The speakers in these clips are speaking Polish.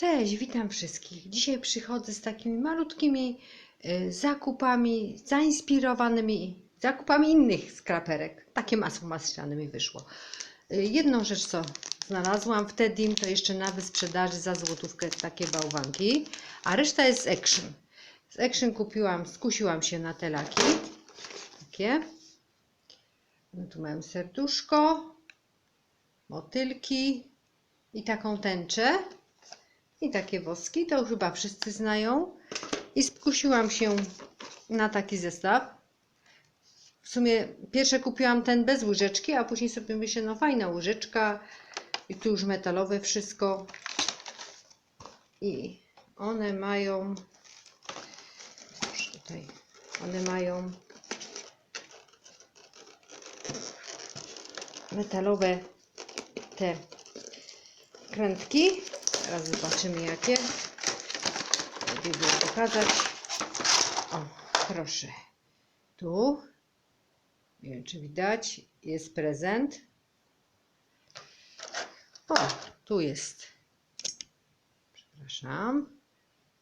Cześć, witam wszystkich. Dzisiaj przychodzę z takimi malutkimi y, zakupami, zainspirowanymi zakupami innych skraperek. Takie masło maślane mi wyszło. Y, jedną rzecz, co znalazłam w Tedim, to jeszcze na wysprzedaży za złotówkę takie bałwanki, a reszta jest z Action. Z Action kupiłam, skusiłam się na te laki. Takie. No tu mam serduszko, motylki i taką tęczę. I takie woski, to chyba wszyscy znają. I skusiłam się na taki zestaw. W sumie pierwsze kupiłam ten bez łyżeczki, a później sobie myślę, no fajna łyżeczka. I tu już metalowe wszystko. I one mają... Tutaj. One mają metalowe te krętki. Teraz zobaczymy jakie. Było pokazać. O, proszę. Tu, nie wiem czy widać, jest prezent. O, tu jest. Przepraszam.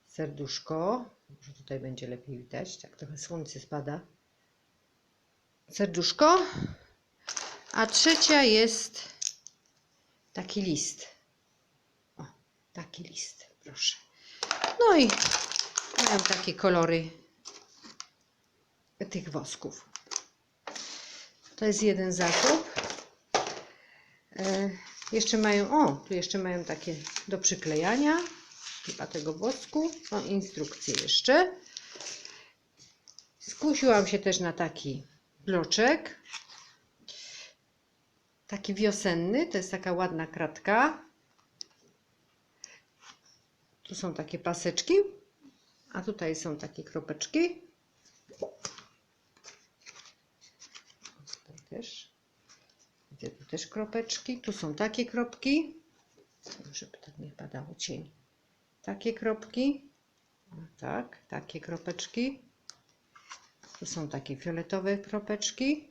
Serduszko. Może tutaj będzie lepiej widać. Tak trochę słońce spada. Serduszko. A trzecia jest taki list. Taki list, proszę. No i mają takie kolory tych wosków. To jest jeden zakup. E, jeszcze mają, o, tu jeszcze mają takie do przyklejania chyba tego wosku. No, instrukcje jeszcze. Skusiłam się też na taki bloczek. Taki wiosenny, to jest taka ładna kratka. Tu są takie paseczki, a tutaj są takie kropeczki. Tutaj też. Widzę tu też kropeczki. Tu są takie kropki. Żeby tak nie padało cień. Takie kropki. O, tak, takie kropeczki. Tu są takie fioletowe kropeczki.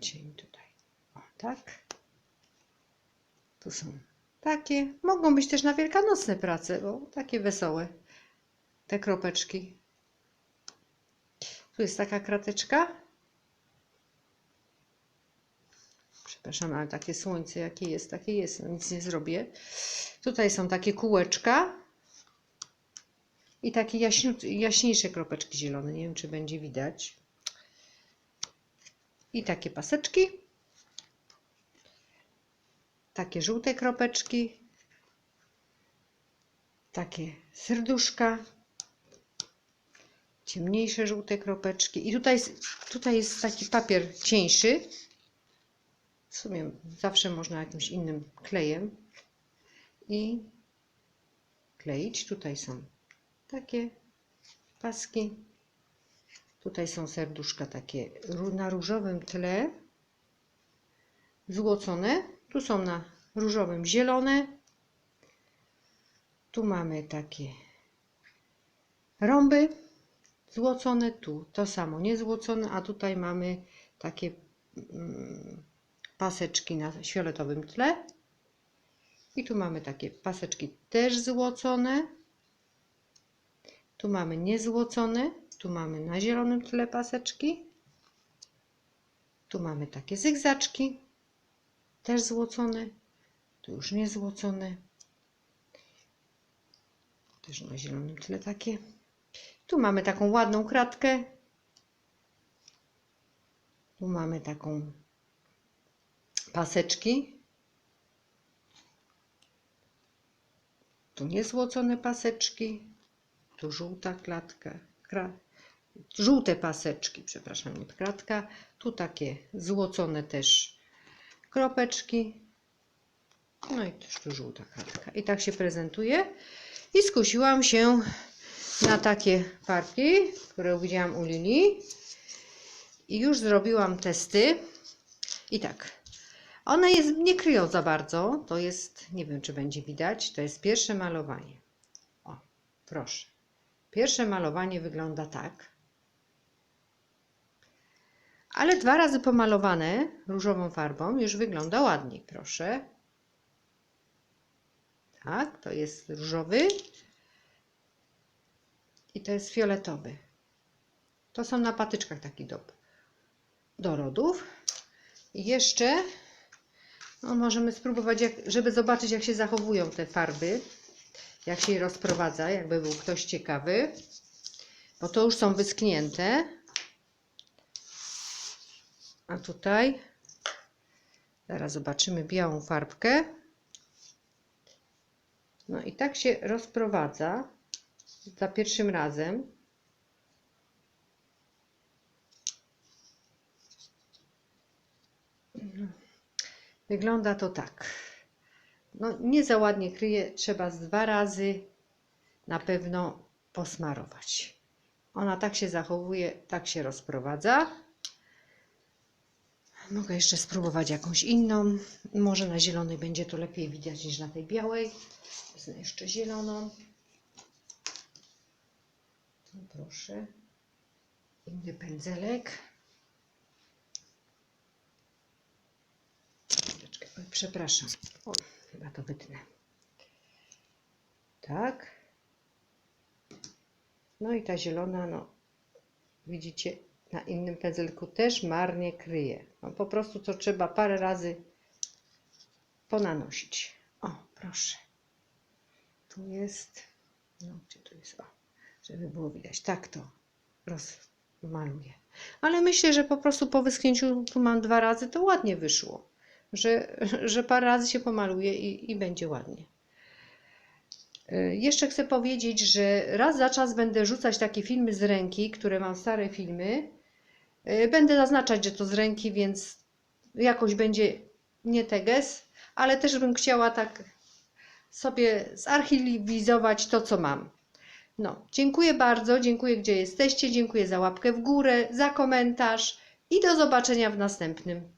Cień tutaj. O, tak. Tu są takie. Mogą być też na wielkanocne prace, bo takie wesołe. Te kropeczki. Tu jest taka krateczka. Przepraszam, ale takie słońce jakie jest, takie jest. No, nic nie zrobię. Tutaj są takie kółeczka. I takie jaśniejsze kropeczki zielone. Nie wiem, czy będzie widać. I takie paseczki. Takie żółte kropeczki. Takie serduszka. Ciemniejsze żółte kropeczki. I tutaj, tutaj jest taki papier cieńszy. W sumie zawsze można jakimś innym klejem. I kleić. Tutaj są takie paski. Tutaj są serduszka takie na różowym tle, złocone. Tu są na różowym zielone. Tu mamy takie rąby złocone. Tu to samo niezłocone, a tutaj mamy takie mm, paseczki na fioletowym tle. I tu mamy takie paseczki też złocone. Tu mamy niezłocone. Tu mamy na zielonym tle paseczki. Tu mamy takie zygzaczki, też złocone. Tu już nie złocone. Też na zielonym tle takie. Tu mamy taką ładną kratkę. Tu mamy taką paseczki. Tu niezłocone paseczki. Tu żółta klatka. Kra żółte paseczki, przepraszam, nie kratka. Tu takie złocone też kropeczki. No i też tu żółta kratka. I tak się prezentuje. I skusiłam się na takie parki, które widziałam u Lili. I już zrobiłam testy. I tak. One jest, nie kryją za bardzo. To jest, nie wiem czy będzie widać, to jest pierwsze malowanie. O, proszę. Pierwsze malowanie wygląda tak. Ale dwa razy pomalowane różową farbą już wygląda ładniej, proszę. Tak, to jest różowy. I to jest fioletowy. To są na patyczkach taki do, do rodów. I jeszcze no, możemy spróbować, jak, żeby zobaczyć, jak się zachowują te farby. Jak się je rozprowadza, jakby był ktoś ciekawy. Bo to już są wyschnięte. A tutaj zaraz zobaczymy białą farbkę. No i tak się rozprowadza za pierwszym razem. Wygląda to tak. No, nie za ładnie kryje, trzeba z dwa razy na pewno posmarować. Ona tak się zachowuje, tak się rozprowadza. Mogę jeszcze spróbować jakąś inną. Może na zielonej będzie to lepiej widać niż na tej białej. Wezmę jeszcze zieloną. Tu proszę. Inny pędzelek. Oj, przepraszam. Oj, chyba to wytnę. Tak. No i ta zielona, no widzicie, na innym pędzelku też marnie kryje. No po prostu to trzeba parę razy ponanosić. O, proszę. Tu jest, no gdzie tu jest, o, żeby było widać. Tak to rozmaluję. Ale myślę, że po prostu po wyschnięciu, tu mam dwa razy, to ładnie wyszło. Że, że parę razy się pomaluje i, i będzie ładnie. Y, Jeszcze chcę powiedzieć, że raz za czas będę rzucać takie filmy z ręki, które mam stare filmy. Y, Będę zaznaczać, że to z ręki, więc jakoś będzie nie teges, ale też bym chciała tak sobie zarchiwizować to, co mam. No, dziękuję bardzo, dziękuję gdzie jesteście, dziękuję za łapkę w górę, za komentarz i do zobaczenia w następnym